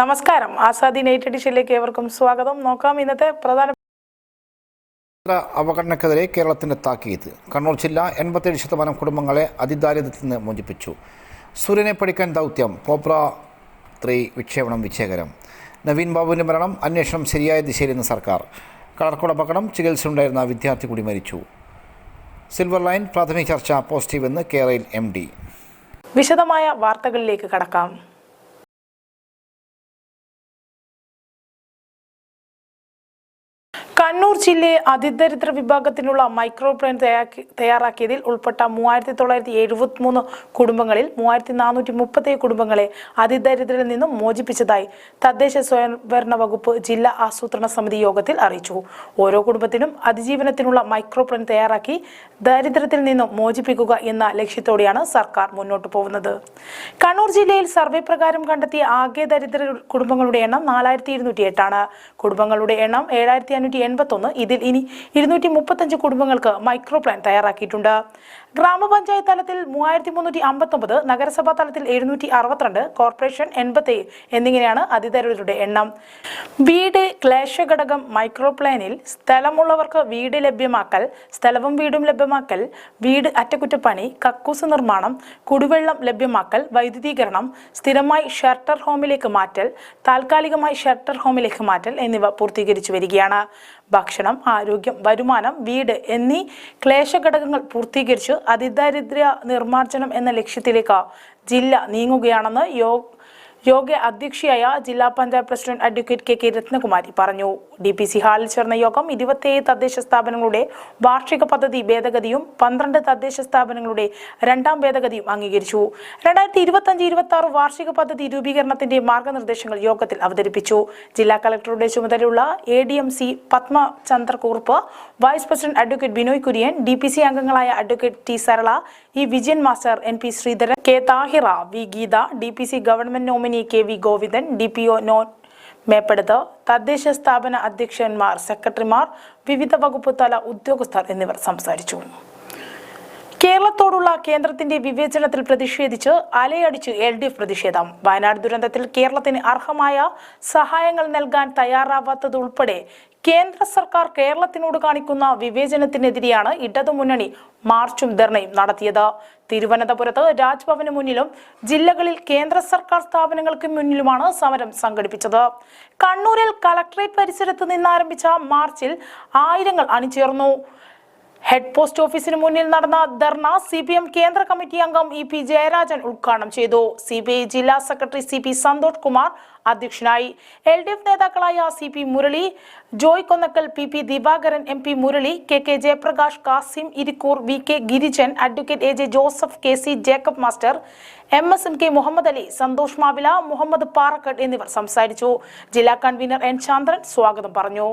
നമസ്കാരം. ആസാദി നൈറ്റ് എഡിഷനിലേക്ക് ഏവർക്കും സ്വാഗതം. നോക്കാം ഇന്നത്തെ പ്രധാന അവഗണനക്കെതിരെ കേരളത്തിന്റെ താക്കീത്. കണ്ണൂർ ജില്ല എൺപത്തേഴ് ശതമാനം കുടുംബങ്ങളെ അതിദാരിദ്ര്യത്തിൽ നിന്ന് മോചിപ്പിച്ചു. സൂര്യനെ പഠിക്കാൻ ദൗത്യം. പോപ്ര ത്രീ വിക്ഷേപണം വിജയകരം. നവീൻ ബാബുവിന്റെ മരണം. അന്വേഷണം ശരിയായ ദിശയിലെന്ന് സർക്കാർ. കളർക്കോട് അപകടം. ചികിത്സയുണ്ടായിരുന്ന വിദ്യാർത്ഥി കൂടി മരിച്ചു. സിൽവർ ലൈൻ പ്രാഥമിക ചർച്ച പോസിറ്റീവ് എന്ന് കേരളയിൽ എം ഡി വിശദമായ വാർത്തകളിലേക്ക് കടക്കാം. ganó കണ്ണൂർ ജില്ലയെ അതിദരിദ്ര വിഭാഗത്തിനുള്ള മൈക്രോ പ്ലാൻ തയ്യാറാക്കി തയ്യാറാക്കിയതിൽ ഉൾപ്പെട്ട മൂവായിരത്തി തൊള്ളായിരത്തി എഴുപത്തി മൂന്ന് കുടുംബങ്ങളിൽ മൂവായിരത്തി നാനൂറ്റി മുപ്പത്തേഴ് കുടുംബങ്ങളെ അതിദരിദ്രരിൽ നിന്നും മോചിപ്പിച്ചതായി തദ്ദേശ സ്വയംഭരണ വകുപ്പ് ജില്ലാ ആസൂത്രണ സമിതി യോഗത്തിൽ അറിയിച്ചു. ഓരോ കുടുംബത്തിനും അതിജീവനത്തിനുള്ള മൈക്രോ പ്ലാൻ തയ്യാറാക്കി ദരിദ്രത്തിൽ നിന്നും മോചിപ്പിക്കുക എന്ന ലക്ഷ്യത്തോടെയാണ് സർക്കാർ മുന്നോട്ട് പോകുന്നത്. കണ്ണൂർ ജില്ലയിൽ സർവേ പ്രകാരം കണ്ടെത്തിയ ആകെ ദരിദ്ര കുടുംബങ്ങളുടെ എണ്ണം നാലായിരത്തി ഇരുന്നൂറ്റി എട്ടാണ് കുടുംബങ്ങളുടെ എണ്ണം ഏഴായിരത്തി അഞ്ഞൂറ്റി എൺപത്തൊന്ന് ഇതിൽ ഇനി ഇരുന്നൂറ്റി കുടുംബങ്ങൾക്ക് മൈക്രോ പ്ലാൻ തയ്യാറാക്കിയിട്ടുണ്ട്. ഗ്രാമപഞ്ചായത്ത് തലത്തിൽ മൂവായിരത്തി മുന്നൂറ്റി അമ്പത്തൊമ്പത് നഗരസഭാ തലത്തിൽ എഴുന്നൂറ്റി അറുപത്തിരണ്ട് കോർപ്പറേഷൻ എൺപത്തി എന്നിങ്ങനെയാണ് അതിഥരുടെ എണ്ണം. വീട് ക്ലേശഘടകം മൈക്രോ പ്ലാനിൽ സ്ഥലമുള്ളവർക്ക് വീട് ലഭ്യമാക്കൽ സ്ഥലവും വീടും ലഭ്യമാക്കൽ വീട് അറ്റകുറ്റപ്പണി കക്കൂസ് നിർമ്മാണം കുടിവെള്ളം ലഭ്യമാക്കൽ വൈദ്യുതീകരണം സ്ഥിരമായി ഷെൽട്ടർ ഹോമിലേക്ക് മാറ്റൽ താൽക്കാലികമായി ഷെൽട്ടർ ഹോമിലേക്ക് മാറ്റൽ എന്നിവ പൂർത്തീകരിച്ചു വരികയാണ്. ഭക്ഷണം ആരോഗ്യം വരുമാനം വീട് എന്നീ ക്ലേശഘടകങ്ങൾ പൂർത്തീകരിച്ച് അതിദാരിദ്ര്യ നിർമ്മാർജനം എന്ന ലക്ഷ്യത്തിലേക്ക് ജില്ല നീങ്ങുകയാണെന്ന് യോ യോഗ അധ്യക്ഷയായ ജില്ലാ panchayat president advocate K K Ratnakumari പറഞ്ഞു. ഡി പി സി ഹാളിൽ ചേർന്ന യോഗം ഇരുപത്തിയേഴ് തദ്ദേശ സ്ഥാപനങ്ങളുടെ വാർഷിക പദ്ധതി ഭേദഗതിയും പന്ത്രണ്ട് തദ്ദേശ സ്ഥാപനങ്ങളുടെ രണ്ടാം ഭേദഗതിയും അംഗീകരിച്ചു. രണ്ടായിരത്തി ഇരുപത്തി അഞ്ച് ഇരുപത്തി ആറ് വാർഷിക പദ്ധതി രൂപീകരണത്തിന്റെ മാർഗനിർദ്ദേശങ്ങൾ യോഗത്തിൽ അവതരിപ്പിച്ചു. ജില്ലാ കളക്ടറുടെ ചുമതലയുള്ള A D M C Padmachandra Kurup vice president advocate Binoy Kurian D P C അംഗങ്ങളായ advocate T Sarala E Vijayan master N P Sreedharan K Thahira V Geetha D P C government nominee K V Govindan D P O നോൻ മേപ്പെടുത്ത് തദ്ദേശ സ്ഥാപന അധ്യക്ഷന്മാർ സെക്രട്ടറിമാർ വിവിധ വകുപ്പ് തല ഉദ്യോഗസ്ഥർ എന്നിവർ സംസാരിച്ചു. കേരളത്തോടുള്ള കേന്ദ്രത്തിന്റെ വിവേചനത്തിൽ പ്രതിഷേധിച്ച് അലയടിച്ച് എൽ ഡി എഫ് പ്രതിഷേധം. വയനാട് ദുരന്തത്തിൽ കേരളത്തിന് അർഹമായ സഹായങ്ങൾ നൽകാൻ തയ്യാറാവാത്തതുൾപ്പെടെ കേന്ദ്ര സർക്കാർ കേരളത്തിനോട് കാണിക്കുന്ന വിവേചനത്തിനെതിരെയാണ് ഇടതുമുന്നണി മാർച്ചും ധർണയും നടത്തിയത്. തിരുവനന്തപുരത്ത് രാജ്ഭവന് മുന്നിലും ജില്ലകളിൽ കേന്ദ്ര സർക്കാർ സ്ഥാപനങ്ങൾക്ക് മുന്നിലുമാണ് സമരം സംഘടിപ്പിച്ചത്. കണ്ണൂരിൽ കളക്ടറേറ്റ് പരിസരത്ത് നിന്നാരംഭിച്ച മാർച്ചിൽ ആയിരങ്ങൾ അണിചേർന്നു. ഹെഡ് പോസ്റ്റ് ഓഫീസിന് മുന്നിൽ നടന്ന ധർണ സി പി എം കേന്ദ്ര കമ്മിറ്റി അംഗം ഇ പി ജയരാജൻ ഉദ്ഘാടനം ചെയ്തു. സി ബി ഐ ജില്ലാ secretary C P Santhosh Kumar അധ്യക്ഷനായി. എൽ ഡി എഫ് നേതാക്കളായ C P Murali Joy Konnakkal P P Divakaran M P Murali K K Jayaprakash Kasim Irikkur V K Girijan advocate A J Joseph K C Jacob master M S M K Muhammad Ali Santhosh Mavila Muhammad Parakkat എന്നിവർ സംസാരിച്ചു. ജില്ലാ convener N ചന്ദ്രൻ സ്വാഗതം പറഞ്ഞു.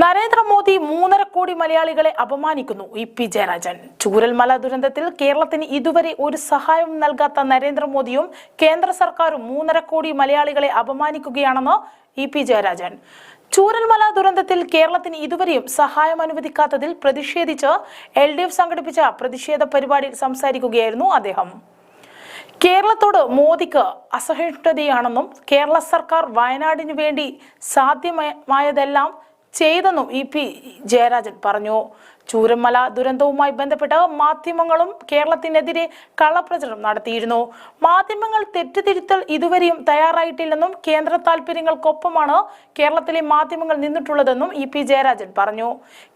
നരേന്ദ്രമോദി മൂന്നര കോടി മലയാളികളെ അപമാനിക്കുന്നു E P Jayarajan. Chooralmala ദുരന്തത്തിൽ കേരളത്തിന് ഇതുവരെ ഒരു സഹായവും നൽകാത്ത നരേന്ദ്രമോദിയും കേന്ദ്ര സർക്കാരും മൂന്നര കോടി മലയാളികളെ അപമാനിക്കുകയാണെന്ന് ഇ പി ജയരാജൻ. ചൂരൽമല ദുരന്തത്തിൽ കേരളത്തിന് ഇതുവരെയും സഹായം അനുവദിക്കാത്തതിൽ പ്രതിഷേധിച്ച് എൽ ഡി എഫ് സംഘടിപ്പിച്ച പ്രതിഷേധ പരിപാടിയിൽ സംസാരിക്കുകയായിരുന്നു അദ്ദേഹം. കേരളത്തോട് മോദിക്ക് അസഹിഷ്ണുതയാണെന്നും കേരള സർക്കാർ വയനാടിനു വേണ്ടി സാധ്യമായതെല്ലാം ചെയ്തെന്നും ഇ പി ജയരാജൻ പറഞ്ഞു. ചൂരമല ദുരന്തവുമായി ബന്ധപ്പെട്ട് മാധ്യമങ്ങളും കേരളത്തിനെതിരെ കള്ളപ്രചരണം നടത്തിയിരുന്നു. മാധ്യമങ്ങൾ തെറ്റുതിരുത്തൽ ഇതുവരെയും തയ്യാറായിട്ടില്ലെന്നും കേന്ദ്ര താല്പര്യങ്ങൾക്കൊപ്പമാണ് കേരളത്തിലെ മാധ്യമങ്ങൾ നിന്നിട്ടുള്ളതെന്നും ഇ പി ജയരാജൻ പറഞ്ഞു.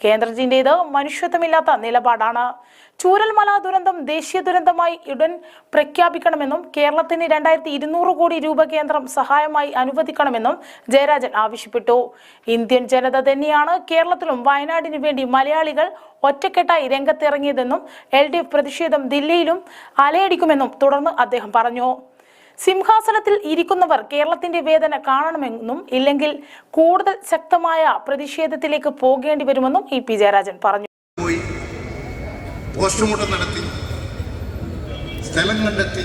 കേന്ദ്രത്തിന്റെത് മനുഷ്യത്വമില്ലാത്ത നിലപാടാണ്. ചൂരൽമല ദുരന്തം ദേശീയ ദുരന്തമായി ഉടൻ പ്രഖ്യാപിക്കണമെന്നും കേരളത്തിന് രണ്ടായിരത്തി ഇരുന്നൂറ് കോടി രൂപ കേന്ദ്രം സഹായമായി അനുവദിക്കണമെന്നും ജയരാജൻ ആവശ്യപ്പെട്ടു. ഇന്ത്യൻ ജനത തന്നെയാണ് കേരളത്തിലും വയനാടിനു വേണ്ടി മലയാളികൾ ഒറ്റക്കെട്ടായി രംഗത്തിറങ്ങിയതെന്നും എൽ ഡി എഫ് പ്രതിഷേധം ദില്ലിയിലും അലയടിക്കുമെന്നും തുടർന്ന് അദ്ദേഹം പറഞ്ഞു. സിംഹാസനത്തിൽ ഇരിക്കുന്നവർ കേരളത്തിന്റെ വേദന കാണണമെന്നും ഇല്ലെങ്കിൽ കൂടുതൽ ശക്തമായ പ്രതിഷേധത്തിലേക്ക് പോകേണ്ടി വരുമെന്നും ഇ പി ജയരാജൻ പറഞ്ഞു. പോസ്റ്റ്മോർട്ടം നടത്തി സ്ഥലം കണ്ടെത്തി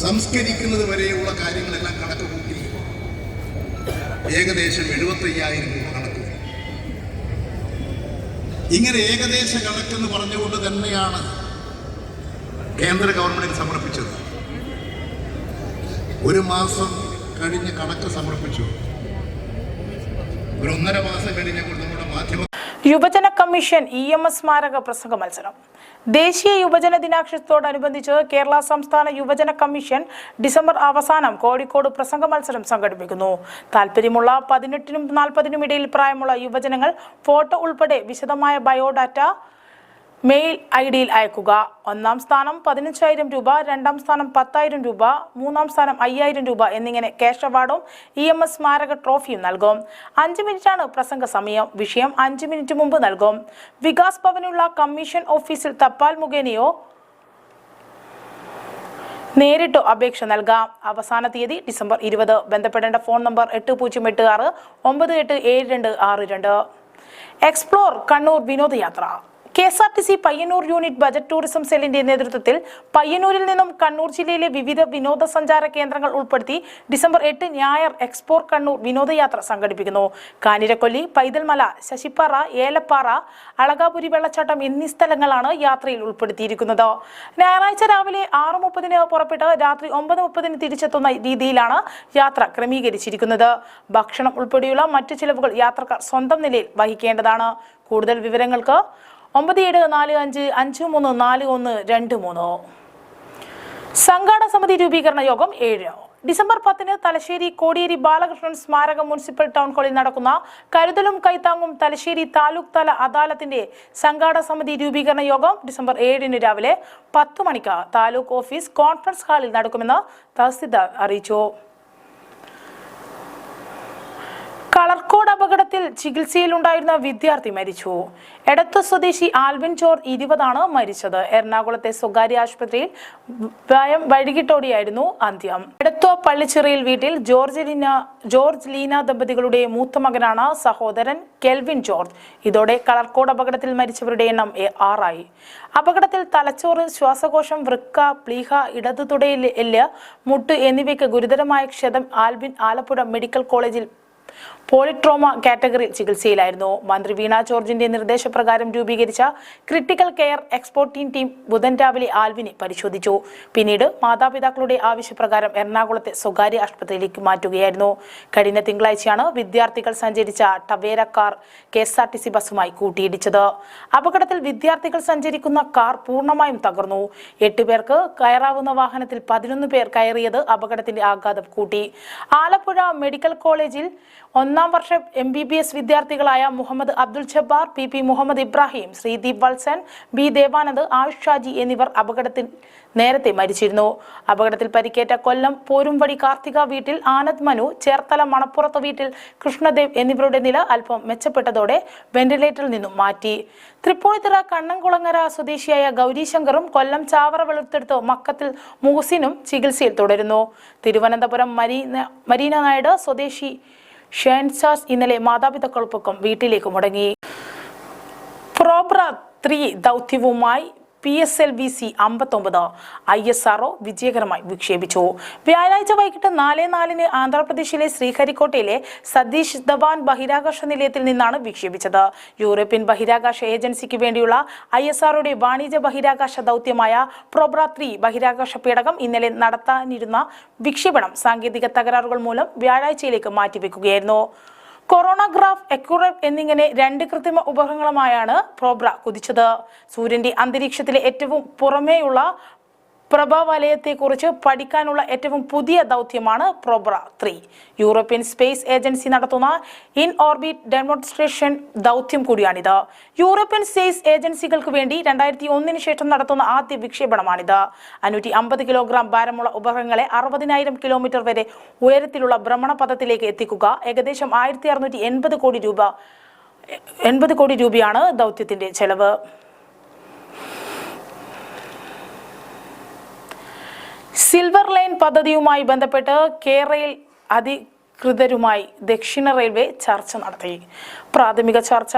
സംസ്കരിക്കുന്നത് വരെയുള്ള കാര്യങ്ങളെല്ലാം കണക്ക് കൂട്ടി ഏകദേശം എഴുപത്തയ്യായിരം രൂപ കണക്ക്. ഇങ്ങനെ ഏകദേശ കണക്കെന്ന് പറഞ്ഞുകൊണ്ട് തന്നെയാണ് കേന്ദ്ര ഗവൺമെന്റിന് സമർപ്പിച്ചത്. ഒരു മാസം കഴിഞ്ഞ് കണക്ക് സമർപ്പിച്ചു. ഒരു ഒന്നര മാസം കഴിഞ്ഞപ്പോൾ നമ്മുടെ മാധ്യമ യുവജന കമ്മീഷൻ ഇ എം എസ് സ്മാരക പ്രസംഗ മത്സരം. ദേശീയ യുവജന ദിനാഘോഷത്തോടനുബന്ധിച്ച് കേരള സംസ്ഥാന യുവജന കമ്മീഷൻ ഡിസംബർ അവസാനം കോഴിക്കോട് പ്രസംഗ മത്സരം സംഘടിപ്പിക്കുന്നു. താല്പര്യമുള്ള പതിനെട്ടിനും നാൽപ്പതിനും ഇടയിൽ പ്രായമുള്ള യുവജനങ്ങൾ ഫോട്ടോ ഉൾപ്പെടെ വിശദമായ ബയോഡാറ്റ മെയിൽ ഐ ഡിയിൽ അയക്കുക. ഒന്നാം സ്ഥാനം പതിനഞ്ചായിരം രൂപ രണ്ടാം സ്ഥാനം പത്തായിരം രൂപ മൂന്നാം സ്ഥാനം അയ്യായിരം രൂപ എന്നിങ്ങനെ ക്യാഷ് അവാർഡും ഇ എം എസ് സ്മാരക ട്രോഫിയും നൽകും. അഞ്ച് മിനിറ്റാണ് പ്രസംഗ സമയം. വിഷയം അഞ്ച് മിനിറ്റ് മുമ്പ് നൽകും. വികാസ് ഭവനുള്ള കമ്മീഷൻ ഓഫീസിൽ തപാൽ മുഖേനയോ നേരിട്ടോ അപേക്ഷ നൽകാം. അവസാന തീയതി ഡിസംബർ ഇരുപത്. ബന്ധപ്പെടേണ്ട ഫോൺ നമ്പർ എട്ട് പൂജ്യം എട്ട് ആറ് ഒമ്പത് എട്ട് ഏഴ് രണ്ട് ആറ് രണ്ട്. എക്സ്പ്ലോർ കണ്ണൂർ വിനോദയാത്ര. K S R T C Payyannur unit budget tourism സെല്ലിന്റെ നേതൃത്വത്തിൽ പയ്യന്നൂരിൽ നിന്നും കണ്ണൂർ ജില്ലയിലെ വിവിധ വിനോദസഞ്ചാര കേന്ദ്രങ്ങൾ ഉൾപ്പെടുത്തി ഡിസംബർ എട്ട് ഞായർ എക്സ്പോർ കണ്ണൂർ വിനോദയാത്ര സംഘടിപ്പിക്കുന്നു. കാനിരക്കൊല്ലി പൈതൽമല ശശിപ്പാറ ഏലപ്പാറ അളകാപുരി വെള്ളച്ചാട്ടം എന്നീ സ്ഥലങ്ങളാണ് യാത്രയിൽ ഉൾപ്പെടുത്തിയിരിക്കുന്നത്. ഞായറാഴ്ച രാവിലെ ആറ് മുപ്പതിന് പുറപ്പെട്ട് രാത്രി ഒമ്പത് മുപ്പതിന് തിരിച്ചെത്തുന്ന രീതിയിലാണ് യാത്ര ക്രമീകരിച്ചിരിക്കുന്നത്. ഭക്ഷണം ഉൾപ്പെടെയുള്ള മറ്റു ചിലവുകൾ യാത്രക്കാർ സ്വന്തം നിലയിൽ വഹിക്കേണ്ടതാണ്. കൂടുതൽ വിവരങ്ങൾക്ക് ഒമ്പത് ഏഴ് നാല് അഞ്ച് അഞ്ച് മൂന്ന് നാല് ഒന്ന് രണ്ട് മൂന്ന്. സംഘാടക സമിതി രൂപീകരണ യോഗം ഏഴ്. ഡിസംബർ പത്തിന് തലശ്ശേരി കോടിയേരി ബാലകൃഷ്ണൻ സ്മാരക മുനിസിപ്പൽ ടൗൺ ഹാളിൽ നടക്കുന്ന കരുതലും കൈത്താങ്ങും തലശ്ശേരി താലൂക്ക് തല അദാലത്തിന്റെ സംഘാടക സമിതി രൂപീകരണ യോഗം ഡിസംബർ ഏഴിന് രാവിലെ പത്ത് മണിക്ക് താലൂക്ക് ഓഫീസ് കോൺഫറൻസ് ഹാളിൽ നടക്കുമെന്ന് തഹസിൽദാർ അറിയിച്ചു. കളർക്കോട് അപകടത്തിൽ ചികിത്സയിലുണ്ടായിരുന്ന വിദ്യാർത്ഥി മരിച്ചു. എടത്തു സ്വദേശി ആൽവിൻ ചോർ ഇരുപതാണ് മരിച്ചത്. എറണാകുളത്തെ സ്വകാര്യ ആശുപത്രിയിൽ വ്യായം വൈകിട്ടോടെയായിരുന്നു അന്ത്യം. എടത്തോ പള്ളിച്ചിറയിൽ വീട്ടിൽ ജോർജ് ലീന ജോർജ് ലീന ദമ്പതികളുടെ മൂത്ത മകനാണ് സഹോദരൻ കെൽവിൻ ജോർജ്. ഇതോടെ കളർക്കോട് അപകടത്തിൽ മരിച്ചവരുടെ എണ്ണം ആറായി. അപകടത്തിൽ തലച്ചോറ് ശ്വാസകോശം വൃക്ക പ്ലീഹ ഇടതു തുടയിൽ എല്ല് മുട്ട് എന്നിവയ്ക്ക് ഗുരുതരമായ ക്ഷതം ആൽവിൻ ആലപ്പുഴ മെഡിക്കൽ കോളേജിൽ പോളിട്രോമ കാറ്റഗറി ചികിത്സയിലായിരുന്നു. മന്ത്രി വീണ ജോർജിന്റെ നിർദ്ദേശപ്രകാരം രൂപീകരിച്ച ക്രിട്ടിക്കൽ കെയർ എക്സ്പോർട്ടിംഗ് ടീം ബുധൻ രാവിലെ ആൽവിനെ പരിശോധിച്ചു. പിന്നീട് മാതാപിതാക്കളുടെ ആവശ്യപ്രകാരം എറണാകുളത്തെ സ്വകാര്യ ആശുപത്രിയിലേക്ക് മാറ്റുകയായിരുന്നു. കഴിഞ്ഞ തിങ്കളാഴ്ചയാണ് വിദ്യാർത്ഥികൾ സഞ്ചരിച്ച Tavera car K S R T C ബസ്സുമായി കൂട്ടിയിടിച്ചത്. അപകടത്തിൽ വിദ്യാർത്ഥികൾ സഞ്ചരിക്കുന്ന കാർ പൂർണമായും തകർന്നു. എട്ട് പേർക്ക് കയറാവുന്ന വാഹനത്തിൽ പതിനൊന്ന് പേർ കയറിയത് അപകടത്തിന്റെ ആഘാതം കൂട്ടി. ആലപ്പുഴ മെഡിക്കൽ കോളേജിൽ ഒന്നാം വർഷ M B B S വിദ്യാർത്ഥികളായ Muhammad Abdul Jabbar P P Muhammad Ibrahim Sreedeep Valsan B Devanand Ayush Shaji എന്നിവർ അപകടത്തിൽ നേരത്തെ മരിച്ചിരുന്നു. അപകടത്തിൽ പരിക്കേറ്റ കൊല്ലം പോരുംവടി കാർത്തിക വീട്ടിൽ ആനന്ദ് മനു ചേർത്തല മണപ്പുറത്ത് വീട്ടിൽ കൃഷ്ണദേവ് എന്നിവരുടെ നില അല്പം മെച്ചപ്പെട്ടതോടെ വെന്റിലേറ്ററിൽ നിന്നും മാറ്റി. തൃപ്പൂണിത്തുറ കണ്ണംകുളങ്ങര സ്വദേശിയായ ഗൗരീശങ്കറും കൊല്ലം ചാവറ വെളുത്തെടുത്ത് മക്കത്തിൽ മുഹസിനും ചികിത്സയിൽ തുടരുന്നു. തിരുവനന്തപുരം മരീന മരീന നായിഡ് സ്വദേശി ഷെൻസാസ് ഇന്നലെ മാതാപിതാക്കൾക്കൊപ്പം വീട്ടിലേക്ക് മുടങ്ങി. Proba three ദൗത്യവുമായി P S L V C അമ്പത്തൊമ്പത് ഐ എസ് ആർഒ വിജയകരമായി വിക്ഷേപിച്ചു. വ്യാഴാഴ്ച വൈകിട്ട് നാല് നാലിന് ആന്ധ്രാപ്രദേശിലെ ശ്രീഹരിക്കോട്ടയിലെ സതീഷ് ധവാൻ ബഹിരാകാശ നിലയത്തിൽ നിന്നാണ് വിക്ഷേപിച്ചത്. യൂറോപ്യൻ ബഹിരാകാശ ഏജൻസിക്ക് വേണ്ടിയുള്ള ഐ എസ് ആർഒയുടെ വാണിജ്യ ബഹിരാകാശ ദൗത്യമായ പ്രോബ്ര ത്രീ ബഹിരാകാശ പേടകം ഇന്നലെ നടത്താനിരുന്ന വിക്ഷേപണം സാങ്കേതിക തകരാറുകൾ മൂലം വ്യാഴാഴ്ചയിലേക്ക് മാറ്റിവെക്കുകയായിരുന്നു. കൊറോണ ഗ്രാഫ് എക്യുറേറ്റ് എന്നിങ്ങനെ രണ്ട് കൃത്രിമ ഉപഗ്രഹങ്ങളുമായാണ് പ്രോബ്ര കുതിച്ചത്. സൂര്യന്റെ അന്തരീക്ഷത്തിലെ ഏറ്റവും പുറമേയുള്ള പ്രഭാവലയത്തെക്കുറിച്ച് പഠിക്കാനുള്ള ഏറ്റവും പുതിയ ദൗത്യമാണ് Proba three. European Space Agency നടത്തുന്ന ഇൻ ഓർബിറ്റ് ഡെമോൺസ്ട്രേഷൻ ദൗത്യം കൂടിയാണിത്. യൂറോപ്യൻ സ്പേസ് ഏജൻസികൾക്ക് വേണ്ടി രണ്ടായിരത്തി ഒന്നിന് ശേഷം നടത്തുന്ന ആദ്യ വിക്ഷേപണമാണിത്. അഞ്ഞൂറ്റി അമ്പത് കിലോഗ്രാം ഭാരമുള്ള ഉപഗ്രഹങ്ങളെ അറുപതിനായിരം കിലോമീറ്റർ വരെ ഉയരത്തിലുള്ള ഭ്രമണപഥത്തിലേക്ക് എത്തിക്കുക ഏകദേശം ആയിരത്തി കോടി രൂപ എൺപത് കോടി രൂപയാണ് ദൗത്യത്തിന്റെ ചെലവ്. സിൽവർ ലൈൻ പദ്ധതിയുമായി ബന്ധപ്പെട്ട് കേരളയിൽ അധികൃതരുമായി ദക്ഷിണ റെയിൽവേ ചർച്ച നടത്തി. പ്രാഥമിക ചർച്ച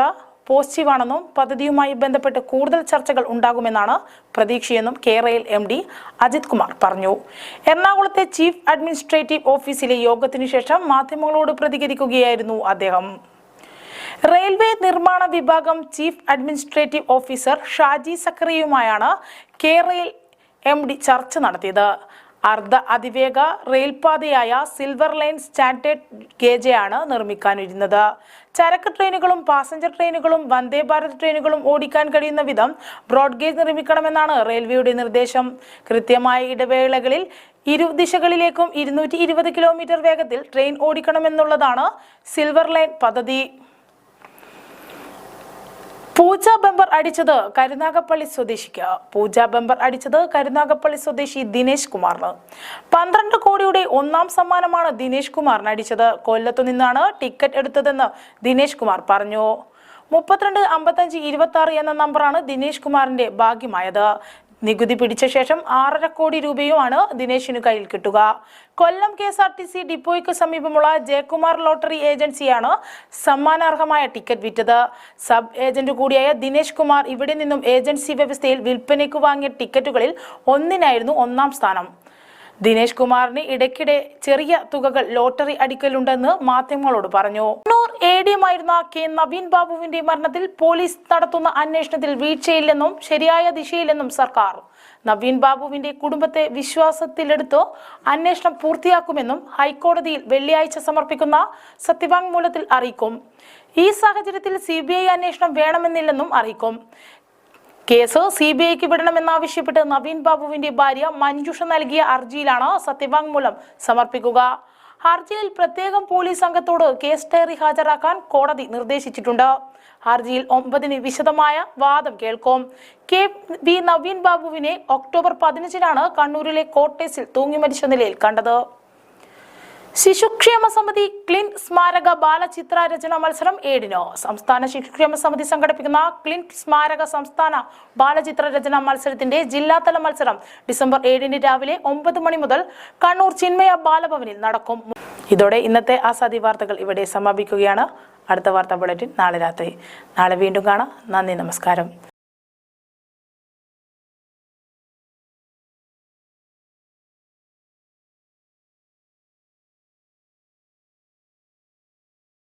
പോസിറ്റീവാണെന്നും പദ്ധതിയുമായി ബന്ധപ്പെട്ട് കൂടുതൽ ചർച്ചകൾ ഉണ്ടാകുമെന്നാണ് പ്രതീക്ഷയെന്നും കേരളയിൽ എം ഡി അജിത് കുമാർ പറഞ്ഞു. എറണാകുളത്തെ ചീഫ് അഡ്മിനിസ്ട്രേറ്റീവ് ഓഫീസിലെ യോഗത്തിനു ശേഷം മാധ്യമങ്ങളോട് പ്രതികരിക്കുകയായിരുന്നു അദ്ദേഹം. റെയിൽവേ നിർമ്മാണ വിഭാഗം ചീഫ് അഡ്മിനിസ്ട്രേറ്റീവ് ഓഫീസർ ഷാജി സക്കറിയുമായാണ് കേരളയിൽ എം ഡി ചർച്ച നടത്തിയത്. അർദ്ധ അതിവേഗ റെയിൽപാതയായ സിൽവർ ലൈൻ സ്റ്റാൻഡേർഡ് ഗേജയാണ് നിർമ്മിക്കാനിരുന്നത് ചരക്ക് ട്രെയിനുകളും പാസഞ്ചർ ട്രെയിനുകളും വന്ദേ ഭാരത് ട്രെയിനുകളും ഓടിക്കാൻ കഴിയുന്ന വിധം ബ്രോഡ് ഗേജ് നിർമ്മിക്കണമെന്നാണ് റെയിൽവേയുടെ നിർദ്ദേശം. കൃത്യമായ ഇടവേളകളിൽ ഇരു ദിശകളിലേക്കും ഇരുന്നൂറ്റി കിലോമീറ്റർ വേഗത്തിൽ ട്രെയിൻ ഓടിക്കണമെന്നുള്ളതാണ് സിൽവർ ലൈൻ പദ്ധതി. പൂജ ബമ്പർ അടിച്ചത് കരുനാഗപ്പള്ളി സ്വദേശിക്ക്. പൂജ ബമ്പർ അടിച്ചത് കരുനാഗപ്പള്ളി സ്വദേശി ദിനേശ് കുമാറിന്. പന്ത്രണ്ട് കോടിയുടെ ഒന്നാം സമ്മാനമാണ് ദിനേശ് കുമാറിന് അടിച്ചത്. കൊല്ലത്തു നിന്നാണ് ടിക്കറ്റ് എടുത്തതെന്ന് ദിനേശ് കുമാർ പറഞ്ഞു. മുപ്പത്തിരണ്ട് അമ്പത്തഞ്ച് ഇരുപത്തി ആറ് എന്ന നമ്പറാണ് ദിനേശ് കുമാറിന്റെ ഭാഗ്യമായത്. നികുതി പിടിച്ച ശേഷം ആറര കോടി രൂപയുമാണ് ദിനേശിനു കയ്യിൽ കിട്ടുക. Kollam K S R T C ഡിപ്പോയ്ക്ക് സമീപമുള്ള ജയകുമാർ ലോട്ടറി ഏജൻസിയാണ് സമ്മാനാർഹമായ ടിക്കറ്റ് വിറ്റത്. സബ് ഏജന്റ് കൂടിയായ ദിനേശ് കുമാർ ഇവിടെ നിന്നും ഏജൻസി വ്യവസ്ഥയിൽ വിൽപ്പനയ്ക്ക് വാങ്ങിയ ടിക്കറ്റുകളിൽ ഒന്നിനായിരുന്നു ഒന്നാം സ്ഥാനം. ദിനേശ് കുമാറിന് ഇടയ്ക്കിടെ ചെറിയ തുകകൾ ലോട്ടറി അടിക്കലുണ്ടെന്ന് മാധ്യമങ്ങളോട് പറഞ്ഞു. കണ്ണൂർ എ ഡി എം ആയിരുന്ന കെ നവീൻ ബാബുവിന്റെ മരണത്തിൽ പോലീസ് നടത്തുന്ന അന്വേഷണത്തിൽ വീഴ്ചയില്ലെന്നും ശരിയായ ദിശയില്ലെന്നും സർക്കാർ. നവീൻ ബാബുവിന്റെ കുടുംബത്തെ വിശ്വാസത്തിലെടുത്ത് അന്വേഷണം പൂർത്തിയാക്കുമെന്നും ഹൈക്കോടതിയിൽ വെള്ളിയാഴ്ച സമർപ്പിക്കുന്ന സത്യവാങ്മൂലത്തിൽ അറിയിക്കും. ഈ സാഹചര്യത്തിൽ സി ബി ഐ അന്വേഷണം വേണമെന്നില്ലെന്നും അറിയിക്കും. കേസ് സി ബി ഐക്ക് വിടണമെന്നാവശ്യപ്പെട്ട് നവീൻ ബാബുവിന്റെ ഭാര്യ മഞ്ജുഷ നൽകിയ ഹർജിയിലാണ് സത്യവാങ്മൂലം സമർപ്പിക്കുക. ഹർജിയിൽ പ്രത്യേകം പോലീസ് സംഘത്തോട് കേസ് ഡയറി ഹാജരാക്കാൻ കോടതി നിർദ്ദേശിച്ചിട്ടുണ്ട്. ഹർജിയിൽ ഒമ്പതിന് വിശദമായ വാദം കേൾക്കും. കെ വി നവീൻ ബാബുവിനെ ഒക്ടോബർ പതിനഞ്ചിനാണ് കണ്ണൂരിലെ കോട്ടേസിൽ തൂങ്ങി മരിച്ച നിലയിൽ കണ്ടത്. ശിശുക്ഷേമ സമിതി ക്ലിൻ സ്മാരക ബാലചിത്ര രചന മത്സരം ഏഴിനോ. സംസ്ഥാന ശിശുക്ഷേമ സമിതി സംഘടിപ്പിക്കുന്ന ക്ലിൻ സ്മാരക സംസ്ഥാന ബാലചിത്ര രചന മത്സരത്തിന്റെ ജില്ലാതല മത്സരം ഡിസംബർ ഏഴിന് രാവിലെ ഒമ്പത് മണി മുതൽ കണ്ണൂർ ചിന്മയ ബാലഭവനിൽ നടക്കും. ഇതോടെ ഇന്നത്തെ ആസാദി വാർത്തകൾ ഇവിടെ സമാപിക്കുകയാണ്. അടുത്ത വാർത്താ ബുള്ളറ്റിൻ നാളെ രാത്രി. നാളെ വീണ്ടും കാണാം. നന്ദി നമസ്കാരം.